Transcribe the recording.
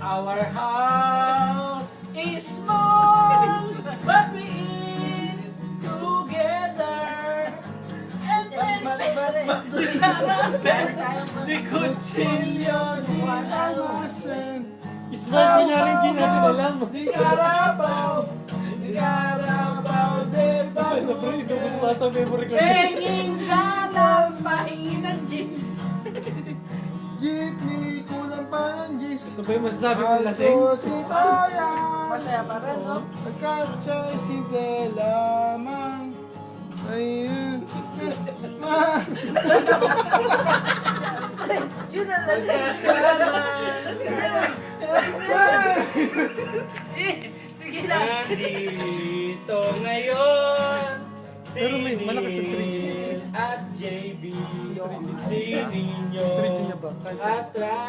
Our house is small, but we eat together. And when Bari-bari. Sarapet, di kutsilyo, di Alasan. Ismail, kunyari hindi natin alam. Di Carabao. Di Carabao de Ito, bro, ito mas bata memory ko. Penging galang, pahingi ng jeans. Ito ba yung masasabi kong lasing? Si Taya. Masaya pa rin, no? Pagkat siya'y simple lamang. Ayun. Yun ang lasing. Sige lang. Nandito ngayon. Pero may malakas yung three. Neil At JB. Si Ninyo. Three niya ba? Kahit- At Ryan.